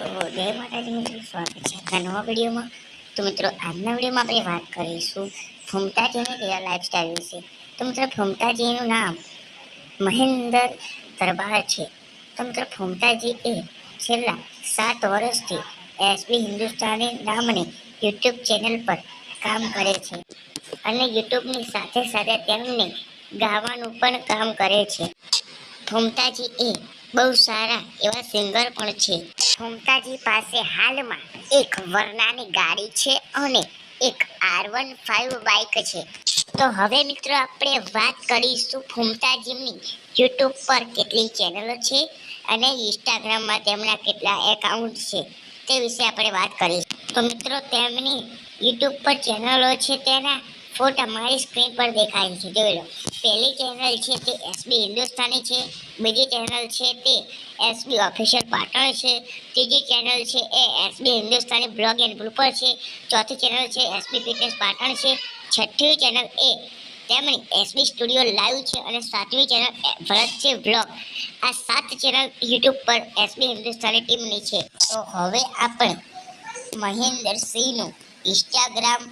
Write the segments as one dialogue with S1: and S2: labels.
S1: તો જય માતાજી, મિત્રો. સ્વાગત છે આપણા નવા વિડીયોમાં. તો મિત્રો, આજના વિડીયોમાં આપણે વાત કરીશું ફૂમતાજીની લાઈફસ્ટાઈલ વિશે. તો મિત્રો, ફૂમતાજીનું નામ મહેન્દર દરબાર છે. તો મિત્રો, ફૂમતાજી એ છેલ્લા સાત વર્ષથી એસબી હિન્દુસ્તાની નામની યુટ્યુબ ચેનલ પર કામ કરે છે અને યુટ્યુબની સાથે સાથે તેમને ગાવાનું પણ કામ કરે છે. ફૂમતાજી એ બહુ સારા એવા સિંગર પણ છે. થોમતાજી પાસે હાલમાં એક વરનાની ગાડી છે અને એક આર વન ફાઇવ બાઇક છે. તો હવે મિત્રો આપણે વાત કરીશું ફૂમતાજીની યુટ્યુબ પર કેટલી ચેનલો છે અને ઇન્સ્ટાગ્રામમાં તેમના કેટલા એકાઉન્ટ છે તે વિશે આપણે વાત કરીશું. તો મિત્રો તેમની યુટ્યુબ પર ચેનલો છે તેના ફોટા મારી સ્ક્રીન પર દેખાય છે. જોઈ લો. પહેલી ચેનલ છે તે એસબી હિન્દુસ્તાની છે. બીજી ચેનલ છે તે એસબી ઓફિશિયલ પાટણ છે. ત્રીજી ચેનલ છે એ SB Hindustani blog and blooper છે. ચોથી ચેનલ છે એસબી ફિટનેસ પાટણ છે. છઠ્ઠી ચેનલ એ તેમની એસબી સ્ટુડિયો લાઈવ છે અને સાતમી ચેનલ ભરત છે બ્લોગ આ સાત ચેનલ યુટ્યુબ પર એસબી હિન્દુસ્તાની ટીમની છે. તો હવે આપણે મહેન્દ્ર સિંહનું ઇન્સ્ટાગ્રામ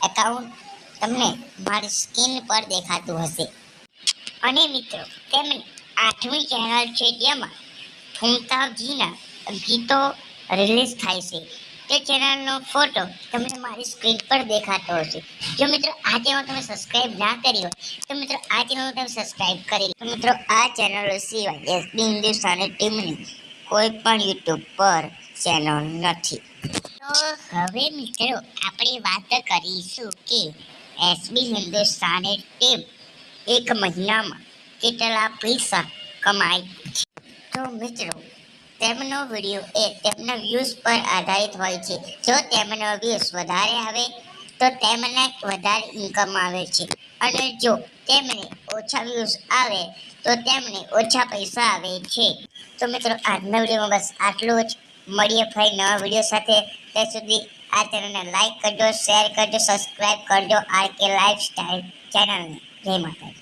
S1: એકાઉન્ટ તમને મારી સ્ક્રીન પર દેખાતું હશે. અને મિત્રો, તેમની આઠમી ચેનલ છે જેમાં ફૂમતાજીના ગીતો રિલીઝ થાય છે. તે ચેનલનો ફોટો તમને મારી સ્ક્રીન પર દેખાતો હશે. જો મિત્રો આ ચેનલ તમે સબસ્ક્રાઇબ ના કરી હોય, તો મિત્રો આ ચેનલ તમે સબસ્ક્રાઇબ કરી તો મિત્રો, આ ચેનલો સિવાય એસબી હિન્દુસ્તાની ટીમની કોઈ પણ યુટ્યુબ પર ચેનલ નથી. તો હવે મિત્રો, આપણે વાત કરીશું કે એસબી હિન્દુસ્તાની ટીમ એક મહિનામાં કેટલા પૈસા કમાય છે? તો મિત્રો, તેમનો વીડિયો એ તેમના વ્યૂઝ પર આધારિત હોય છે. જો તેમનો વ્યૂઝ વધારે આવે, તો તેમને વધારે ઇન્કમ આવે છે. અને જો તેમને ઓછા વ્યૂઝ આવે, તો તેમને ઓછા પૈસા આવે છે. તો મિત્રો, આજના વિડીયોમાં બસ આટલું જ. મળીએ ફરી નવા વીડિયો સાથે. ત્યાં સુધી આ ચેનલને લાઈક કરજો શેર કરજો સબસ્ક્રાઈબ કરજો આર કે લાઈફ સ્ટાઈલ ચેનલને. જય માતાજી.